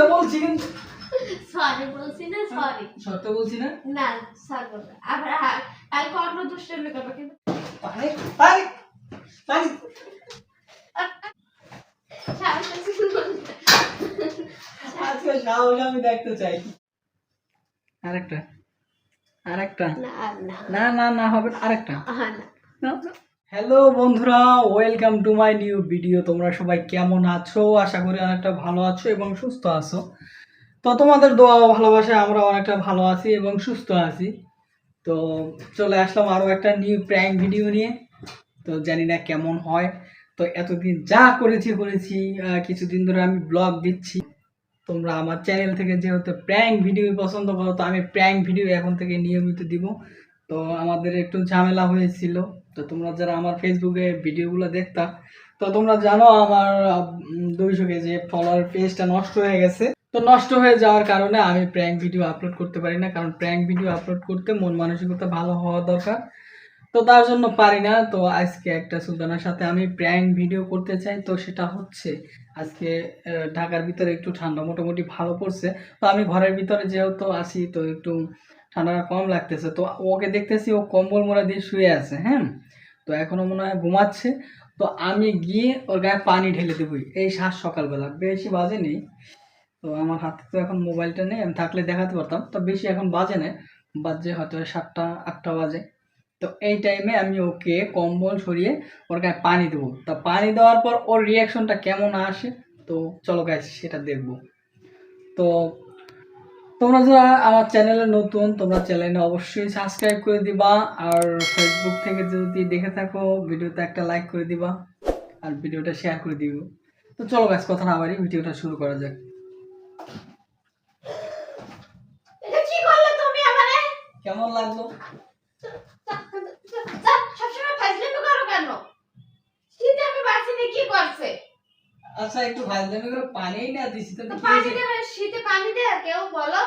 সত্যি বলছি কিন্তু। সরি বলছি না সরি সত্যি বলছি না? না আবার আ- কালকে অন্য দুষ্টামি করবে কিন্তু। পানি পানি পানি সাহস আছে কি বলতে? আজকে সাহস আমি দেখতে চাই। আরেকটা। আরেকটা। না না। না না না হবে না, আরেকটা। হ্যাঁ না হ্যালো বন্ধুরা welcome to my new video তোমরা সবাই কেমন আছো? আশা করি অনেকটা ভালো আছো এবং সুস্থ আছো। তো তোমাদের দোয়া ও ভালোবাসায় আমরা অনেকটা ভালো আছি এবং সুস্থ আছি। তো চলে আসলাম আরও একটা নিউ প্র্যাঙ্ক ভিডিও নিয়ে। তো জানি না কেমন হয়। তো এতদিন যা করেছি করেছি কিছুদিন ধরে আমি ব্লগ দিচ্ছি। তোমরা আমার চ্যানেল থেকে যেহেতু প্র্যাঙ্ক ভিডিও পছন্দ করো, তো আমি প্র্যাঙ্ক ভিডিও এখন থেকে নিয়মিত দিব। তো আমাদের একটু ঝামেলা হয়েছিল। তো তোমরা যারা আমার ফেসবুকে ভিডিওগুলো দেখতা, তো তোমরা জানো আমার দুইশো কেজি ফলোয়ার পেজটা নষ্ট হয়ে গেছে। তো নষ্ট হয়ে যাওয়ার কারণে আমি প্র্যাঙ্ক ভিডিও আপলোড করতে পারি না, কারণ প্র্যাঙ্ক ভিডিও আপলোড করতে মন মানসিকতা ভালো হওয়া দরকার। তো তার জন্য পারি না। তো আজকে একটা সুলতানের সাথে আমি প্র্যাঙ্ক ভিডিও করতে চাই, তো সেটা হচ্ছে আজকে ঢাকার ভিতরে একটু ঠান্ডা মোটামুটি ভালো পড়ছে। তো আমি ঘরের ভিতরে যেহেতু আসি তো একটু ঠান্ডাটা কম লাগতেছে। তো ওকে দেখতেছি ও কম্বল মোড়া দিয়ে শুয়ে আছে হ্যাঁ? তো এখনও মনে হয় ঘুমাচ্ছে। তো আমি গিয়ে ওর গায়ে পানি ঢেলে দেবই এই শ্বাস সকালবেলা, বেশি বাজে নেই। তো আমার হাতে তো এখন মোবাইলটা নেই, আমি থাকলে দেখাতে পারতাম। তো বেশি এখন বাজে না, বাজে হয়তো সাতটা, আটটা বাজে। তো এই টাইমে আমি ওকে কম্বল সরিয়ে ওর গায়ে পানি দেবো। তা পানি দেওয়ার পর ওর রিয়াকশনটা কেমন আসে? তো চলো গাইস সেটা দেখব। তো তোমরা যারা আমার চ্যানেলে নতুন তোমরা চ্যানেলে অবশ্যই সাবস্ক্রাইব করে দিবা আর ফেসবুক থেকে যদি দেখে থাকো ভিডিওতে একটা লাইক করে দিবা আর ভিডিওটা শেয়ার করে দিব তো চলো গাছ কথা না বাড়ি ভিডিওটা শুরু করা যাক। কেমন লাগল? সবসময় ফাজলামি করো কেন? শীতে আমি বাঁচিনি কি করছে? আচ্ছা একটু ভাজলামি করে পানি না দিছি তো পানি? দেবে শীতে পানি দেয় কেউ বলো।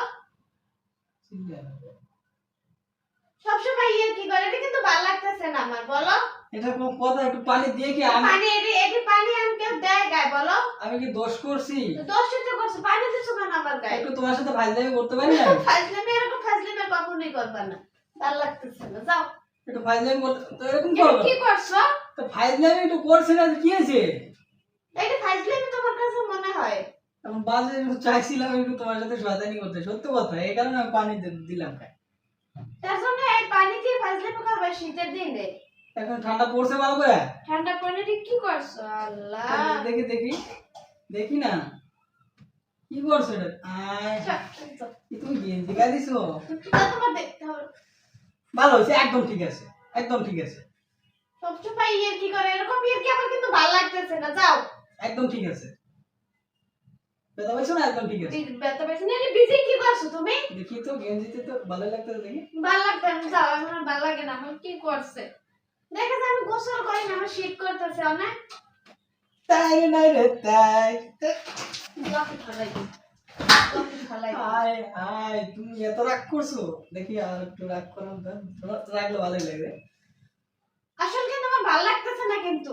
সবসময় ইয়ে কি করে? এটা কিন্তু ভালো লাগতেছে না আমার বলো। এটা কোনো কথা একটু পানি দিয়ে কি আমি পানি এটি এটি পানি আমি কেউ দেয় গায়ে বলো। আমি কি দোষ করছি? তো দোষ তো করছে পানি দিছো কেন আমার গায়ে? একটু তোমার সাথে ভাজলামি করতে পারি না? ফাজলামি এরকম ফাজলামি কখনোই করবে না। ভালো লাগতেছে না যাও। একটু ভাজলামি করতে তো এরকম করব? কি করছ? তো ভাজলামি একটু করছে না কি হয়েছে? এটা ফাজলামি তোমার কাছে মনে হয়? বাজে চাইছিলাম একটু তোমার সাথে শয়তানি করতে সত্য কথা এই কারণে আমি পানি দিলাম তার জন্য এই পানি দিয়ে ফাজলামি করবে শীতের দিনে। এখন ঠান্ডা পড়ছে ভালো করে? ঠান্ডা পড়লে কি করছ? আল্লাহ। দেখি দেখি দেখি না। কি করছ এটা? আয়। চল, চল। কি তুমি গেঞ্জি গায়ে দিছো তোমার দেখতে হবে। ভালো হয়েছে একদম ঠিক আছে একদম ঠিক আছে। সবসময় ইয়ে কি করে? এরকম ইয়ে কি আমার কিন্তু ভালো লাগতেছে না যাও। একদম ঠিক আছে। ব্যথা পাইছো না? একদম ঠিক আছে। ব্যথা পেয়েছে না? বিজি কি করছ তুমি? দেখি তো গেঞ্জিতে তো ভালো লাগতেছে দেখি। ভালো লাগবে না। যাও আমার ভালো লাগে না। আমার কি করছে? দেখে যে আমি গোসল করি না আমার শীত করতেছে অনেক তাই নাই রে তাই। যাও ভালাই আয় আয় তুমি এত রাগ করছ? দেখি আর একটু রাগ করাম তো তোমার রাগলে ভালোই লাগবে আসলে কিন্তু আমার ভালো লাগতেছে না কিন্তু।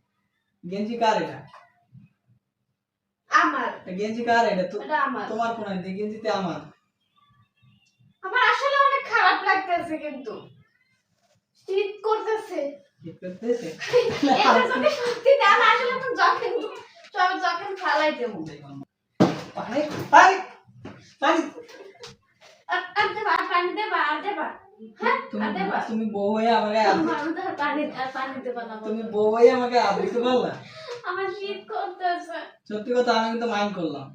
গেঞ্জি কার এটা? আমার। গেঞ্জি কার এটা? তো এটা আমার। তোমার কোন গেঞ্জিতে আমার। আমার আসলে অনেক খারাপ লাগতেছে কিন্তু। শীত করতেছে। ঠিক করতেছে? এটা যদি সত্যি দেন আসলে তো যখন সব যখন ফালাই দেবো। পানি পানি পানি। আর পানি দেবা আর দেবা। তুমি বউ হয়ে আমাকে তুমি বউ হয়ে আমাকে আবৃত্তি করলা? আমার শীত করতেছে। সত্যি কথা আমি কিন্তু মাইন্ড করলাম।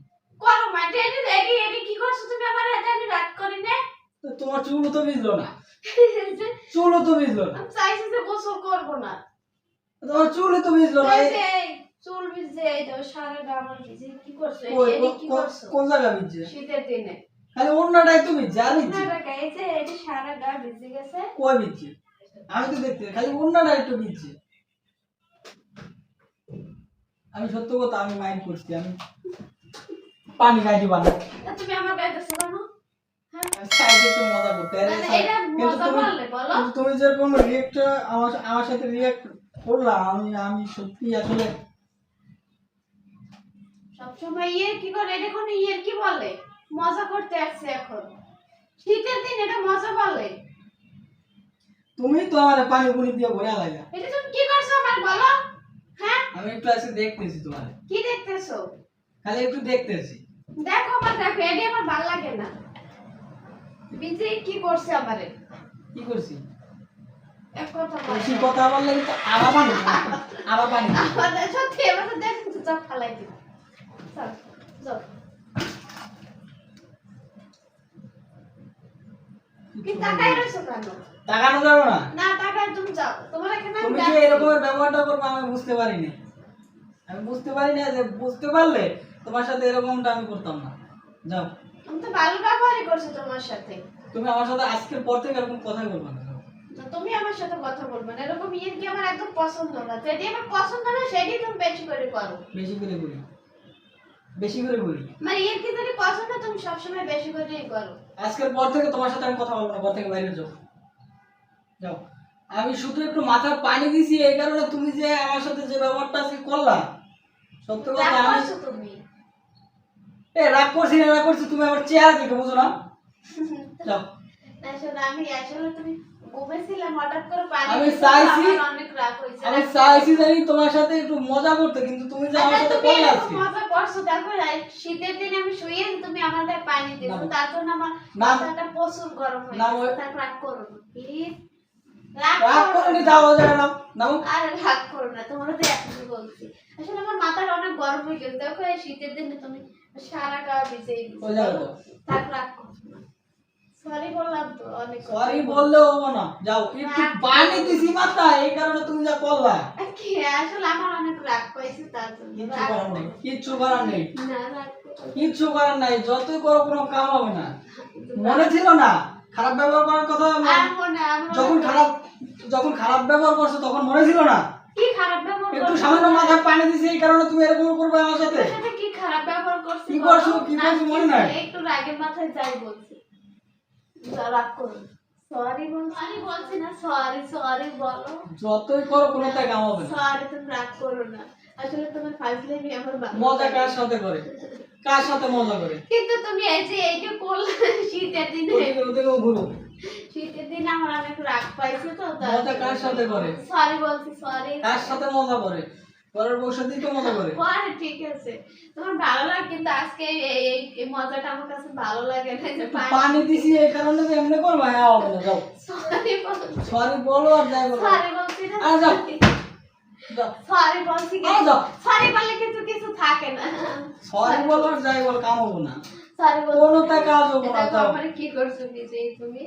করো মাঠে এটি এটি এটি কি করছ তুমি আমার হাতে? আমি রাগ করি না। তো তোমার চুলও তো ভিজলো না। চুলও তো ভিজলো না। আমি চাইছি যে গোসল করব না। তোমার চুলও তো ভিজলো না। চুল ভিজে এই তো সারা গা আমার ভিজে। কি করছ? কি করছ? কোন জায়গা শীতের দিনে। খালি অন্যটাই তো বিচ্ছে আর না টাকা এই যে কই আমি তো দেখতে খালি অন্যটা একটু বিচ্ছে আমি সত্য কথা আমি মাইন্ড করছি আমি পানি খাই দিবা না। তুমি আমার গায়ে কেন? হ্যাঁ? মানে তুমি- তুমি যেরকম রিয়েক্ট আমার আমার সাথে রিয়েক্ট করলা আমি আমি সত্যি আসলে সবসময় ইয়ে কি করে? ইয়ের কি বলে? মজা করতে আসছে এখন। শীতের দিন এটা মজা বলে। তুমি তো আমার পানি পুনি দিয়ে ভরে লাগা এটা তুমি কি করছ আমার বলো? হ্যাঁ? আমি একটু আজকে দেখতেছি তোমার। কি দেখতেছো? খালি একটু দেখতেছি। দেখো আমার দেখো এটি আমার ভালো লাগে না। বিজে কি করছে আমারে? কি করছি? এক কথা বলো। বেশি কথা বললে কিন্তু আবার পানি আবার পানি সত্যি এবার দেখুন তো চপ ফালাই দিই চল চল কি তাকাই রয়েছো কেন তাকানো যাবে না। না তাকাই তুমি যাও। তোমার এখানে আমি তুমি যে এরকমের ব্যবহারটা করবে আমি বুঝতে পারিনি। আমি বুঝতে পারি না যে বুঝতে পারলে তোমার সাথে এরকমটা আমি করতাম না। যাও। আমি তো ভালো ব্যবহারই করছি তোমার সাথে। তুমি আমার সাথে আজকের পর থেকে এরকম বলবে না। তুমি আমার সাথে কথা বলবে না। এরকম ইয়ে কি আমার একদম পছন্দ না। আমার পছন্দ না তুমি বেশি করে করো। বেশি করে বলি। বেশি করে বলি। মানে ইয়ে কি যদি পছন্দ তুমি সবসময় বেশি করেই করো। আজকের পর থেকে তোমার সাথে আমি কথা বলব না পর থেকে বাইরে যাও। যাও। আমি শুধু একটু মাথায় পানি দিছি এই কারণে তুমি যে আমার সাথে যে ব্যবহারটা আজকে করলা সত্য কথা আমি এ রাগ করছি না রাগ করছি তুমি আমার চেহারা দেখে বুঝো না। যাও। আমি আসলে তুমি ঘুমেছিলাম হঠাৎ করে পানি আমি চাইছি- অনেক আমি চাইছি জানি তোমার সাথে একটু মজা করতে কিন্তু তুমি যে আমার সাথে করলে আজকে। মজা করছ দেখো শীতের দিনে আমি শুয়ে তুমি আমার গায়ে পানি দিছো তার জন্য আমার মাথাটা প্রচুর গরম হয়ে না, গেছে তার রাগ করো রাগ রাগ করো করে না। যাও ও নাও নাও রাগ করো না তোমার তো এখনই বলছি। আসলে আমার মাথাটা অনেক গরম হয়ে গেছে দেখো এই শীতের দিনে তুমি সারা গা ওই জায়গায় রাগ করো। সরি বললাম তো অনেক সরি বললে হব না। যাও একটু পানি দিছি মাথা এই কারণে তুমি যা করলা কি আসলে আমার অনেক রাগ পাইছে তার জন্য কিচ্ছু করার নেই কিচ্ছু করার না। কিচ্ছু নাই যতই করো কোনো কাম হবে না। মনে ছিল না খারাপ ব্যবহার করার কথা যখন খারাপ যখন খারাপ ব্যবহার করছ তখন মনে ছিল না? কি খারাপ ব্যবহার একটু সামান্য মাথায় পানি দিছি এই কারণে তুমি এরকম করবে আমার সাথে। কি খারাপ ব্যবহার করছি কি করছ? কি করছ মনে নাই? একটু রাগের মাথায় যাই বলছি। রাগ করো। সরি সরি বলছি না সরি সরি বলো। যতই করো কোনোটাই কাম হবে সরি তুমি রাগ করো না। আসলে তোমার ফাজলামি আমার মজা কার সাথে করে? কার সাথে মজা করে? কিন্তু তুমি এই যে এইটা করলে শীতের দিনে। ওদিকে ঘুরো শীতের দিনে আমার অনেক রাগ পাইছে তো মজা কার সাথে করে? সরি বলছি সরি কার সাথে মজা করে? পরের তো মজা করে। পরে ঠিক আছে। তোমার ভালো লাগে কিন্তু আজকে এই এই- মজাটা আমার কাছে ভালো লাগে না যে পানি দিছি এই কারণে এমনি করব হ্যাঁ হবে না যাও। সরি বলো আর যাই বলো। সরি বলছি না। আর যাও। সরি বলছি কি সরি বললে কিন্তু কিছু থাকে না। সরি বলো আর যাই বল কাম হব না। কোনোটা কাজ হব না যাও আমার কি করছ বিজয়ী তুমি?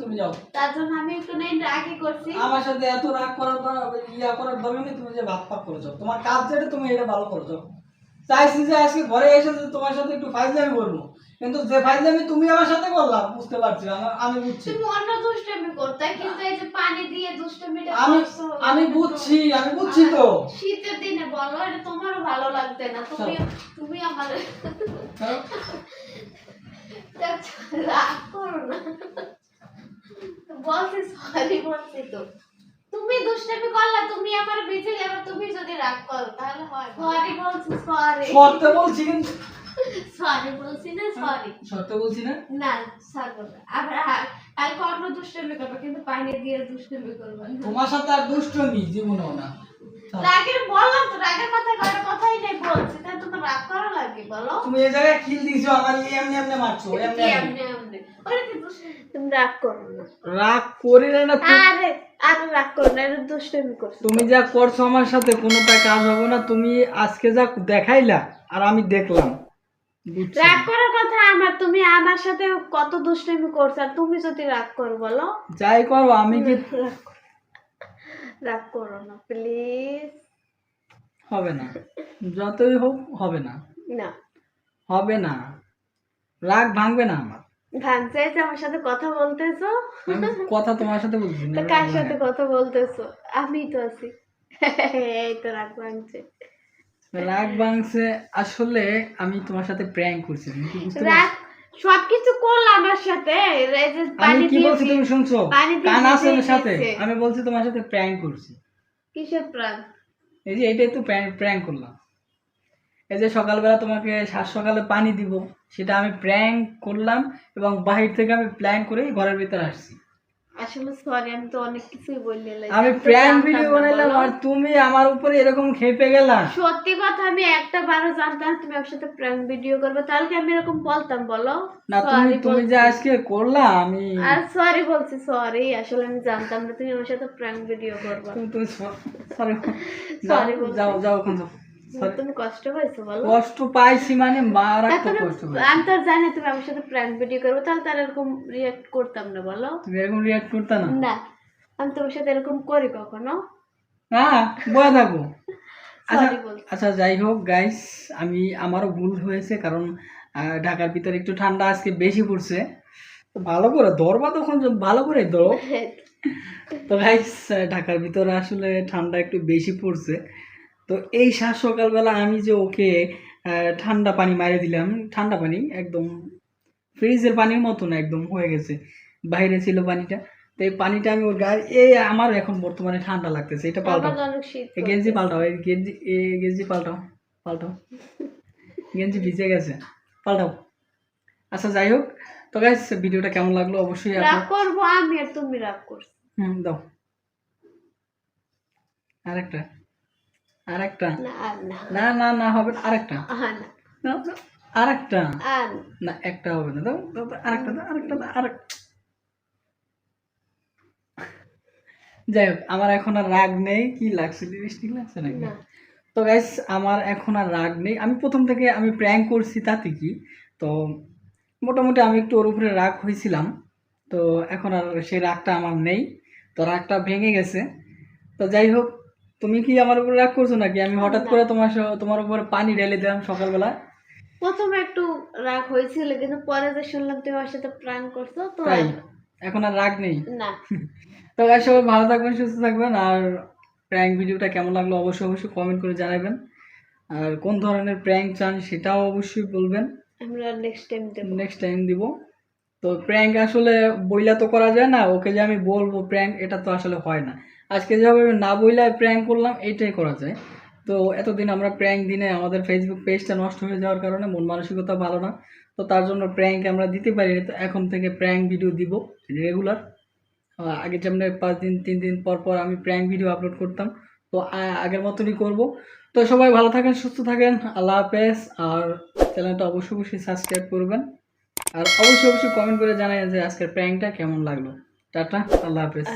তুমি যাও। তার জন্য আমি একটু নেই রাগই করছি। আমার সাথে এত রাগ করার দর- ইয়া করার দরকার নেই তুমি যে ভাত পাক করছ। তোমার কাজ যেটা তুমি এটা ভালো করছ। চাইছি যে আজকে ঘরে এসে তোমার সাথে একটু ফাইজলামি করব। কিন্তু যে ফাইজলামি তুমি আমার সাথে করলা বুঝতে পারছি আমার- আমি বুঝছি। তুমি অন্য দুষ্টমি করতে কিন্তু এই যে পানি দিয়ে দুষ্টমিটা আমি আমি বুঝছি আমি বুঝছি তো। শীতের দিনে বলো এটা তোমারও ভালো লাগবে না তুমি তুমি আমার? রাগ করো না। বলছি সরি বলছি তো। তুমি দুষ্টামি করলা তুমি আমার বেঁচে যাবে তুমি যদি রাগ করো তাহলে হয় সরি বলছি সরি সত্যি বলছি কিন্তু সরি বলছি না সরি সত্য বলছি না? না না আবার আর- কালকে অন্য দুষ্টামি করবে কিন্তু পানি দিয়ে দুষ্টামি করবে তোমার সাথে আর দুষ্টমি জীবনেও না। রাগের বললাম তো রাগের মাথায় কারও কথাই নেই বলছি তাই তোমার রাগ করা লাগে বলো। তুমি এই জায়গায় কিল দিছো আমার এই এমনি এমনি মারছো এমনি এমনি। এমনি এমনি। কি দুষ্ট- তুমি রাগ করো না। রাগ করি না না আরে আরে রাগ করো না এটা দুষ্টামি করছ। তুমি যা করছ আমার সাথে কোনোটা কাজ হবে না। তুমি আজকে যা দেখাইলা আর আমি দেখলাম। রাগ করার কথা আমার তুমি আমার সাথে কত দুষ্টামি করছ আর তুমি যদি রাগ করো বলো। যাই করো আমি কি রাগ করো- না প্লিজ হবে না। যতই হোক হবে না। না। হবে না। রাগ ভাঙবে না আমার। ভাঙছে আমার সাথে কথা বলতেছো। কথা তোমার সাথে বলছি না। কার সাথে কথা বলতেছো? আমি তো আছি। এই তো রাগ ভাঙছে। রাগ ভাঙছে। আসলে আমি তোমার সাথে প্র্যাঙ্ক করছি তুমি কি বুঝতে রাগ পারছ? সবকিছু করল আমার সাথে। এই যে আমি কি দিয়ে বলছি তুমি শুনছো? পানি দিয়ে কান আছে ভিজিয়ে সাথে? দিয়েছে। আমি বলছি তোমার সাথে প্র্যাঙ্ক করছি। কিসের প্রাণ এই যে এটাই তো প্র্যাঙ্ক করলাম। এই যে সকালবেলা তোমাকে সাত সকালে পানি দিব সেটা আমি প্র্যাঙ্ক করলাম এবং বাহির থেকে আমি প্ল্যান করে ঘরের ভিতরে আসছি। আসলে সরি আমি তো অনেক কিছুই বললে আমি প্র্যাঙ্ক ভিডিও বানাইলাম আর তুমি আমার উপরে এরকম খেপে গেলা। সত্যি কথা আমি একটা বারো জানতাম তুমি আমার সাথে প্র্যাঙ্ক ভিডিও করবে তাহলে আমি এরকম বলতাম বলো? না তুমি তুমি যে আজকে করলা আমি আর সরি বলছি সরি আসলে আমি জানতাম না তুমি আমার সাথে প্র্যাঙ্ক ভিডিও করবে। তুমি তুমি সরি যাও যাও ওখানে। তুমি কষ্ট পাইছো বলো? কষ্ট পাইছি মানে কষ্ট পাইছি। আমি তো জানি তুমি আমার সাথে প্র্যাঙ্ক ভিডিও করবে তাহলে তার এরকম রিয়াক্ট করতাম না বলো? তুমি এরকম রিয়াক্ট করতে না? না আমি তোমার সাথে এরকম করি কখনো? না বয়া থাকো। আচ্ছা আচ্ছা যাই হোক গাইস আমি আমারও ভুল হয়েছে কারণ ঢাকার ভিতরে একটু ঠান্ডা আজকে বেশি পড়ছে। ভালো করে ধরবা তখন ভালো করে ধরো তো গাইস ঢাকার ভিতরে আসলে ঠান্ডা একটু বেশি পড়ছে। তো এই সাত সকালবেলা আমি যে ওকে ঠান্ডা পানি মারে দিলাম ঠান্ডা পানি একদম ফ্রিজের পানির মতন একদম হয়ে গেছে বাইরে ছিল পানিটা। তো এই পানিটা আমি ওর গায়ে এই আমার এখন বর্তমানে ঠান্ডা লাগতেছে এটা পাল্টাও। গেঞ্জি পাল্টাও এই গেঞ্জি এই গেঞ্জি পাল্টাও পাল্টাও। গেঞ্জি ভিজে গেছে পাল্টাও। আচ্ছা যাই হোক তো গাইস ভিডিওটা কেমন লাগল? অবশ্যই রাগ করব আমি আর তুমি রাগ করছ। হুম দাও। আরেকটা। আরেকটা। না আর না না হবে না, আরেকটা। আরেকটা। আর না একটা হবে না। আরেকটা আরেকটা আরেক যাই হোক আমার এখন আর রাগ নেই। কি লাগছে লিপস্টিক লাগছে নাকি? তো গাইস আমার এখন আর রাগ নেই। আমি প্রথম থেকে আমি প্র্যাঙ্ক করছি তাতে কি? তো মোটামুটি আমি একটু ওর উপরে রাগ হয়েছিলাম। তো এখন আর সেই রাগটা আমার নেই। তো রাগটা ভেঙে গেছে। তো যাই হোক তুমি কি আমার উপর রাগ করছ নাকি? আমি হঠাৎ করে তোমার তোমার উপর পানি ঢেলে দিলাম সকালবেলা। প্রথমে একটু রাগ হয়েছিল কিন্তু পরে যে শুনলাম তুমি আমার সাথে প্রাণ করছ তো তাই? এখন আর রাগ নেই? না। তো গাইস সবাই ভালো থাকবেন সুস্থ থাকবেন আর প্র্যাঙ্ক ভিডিওটা কেমন লাগল অবশ্যই অবশ্যই কমেন্ট করে জানাবেন। আর কোন ধরনের প্র্যাঙ্ক চান সেটাও অবশ্যই বলবেন। আমরা নেক্সট টাইম দেবো। নেক্সট টাইম দিব। তো প্র্যাঙ্ক আসলে বইলা তো করা যায় না ওকে যে আমি বলব প্র্যাঙ্ক এটা তো আসলে হয় না। আজকে যেভাবে না বইলায় প্র্যাঙ্ক করলাম, এইটাই করা যায়। তো এতদিন আমরা প্র্যাঙ্ক দিনে আমাদের ফেসবুক পেজটা নষ্ট হয়ে যাওয়ার কারণে মন মানসিকতা ভালো না। তো তার জন্য প্র্যাঙ্ক আমরা দিতে পারিনি তো এখন থেকে প্র্যাঙ্ক ভিডিও দিব রেগুলার আগে যেমন পাঁচ দিন, তিন দিন পর পর আমি প্র্যাঙ্ক ভিডিও আপলোড করতাম। তো আগের মতনই করব। তো সবাই ভালো থাকেন, সুস্থ থাকেন। আল্লাহ হাফেজ। আর চ্যানেলটা অবশ্যই অবশ্যই সাবস্ক্রাইব করবেন। আর অবশ্যই অবশ্যই কমেন্ট করে জানাই যে আজকের প্র্যাঙ্কটা কেমন লাগল। টাটা, আল্লাহ হাফেজ।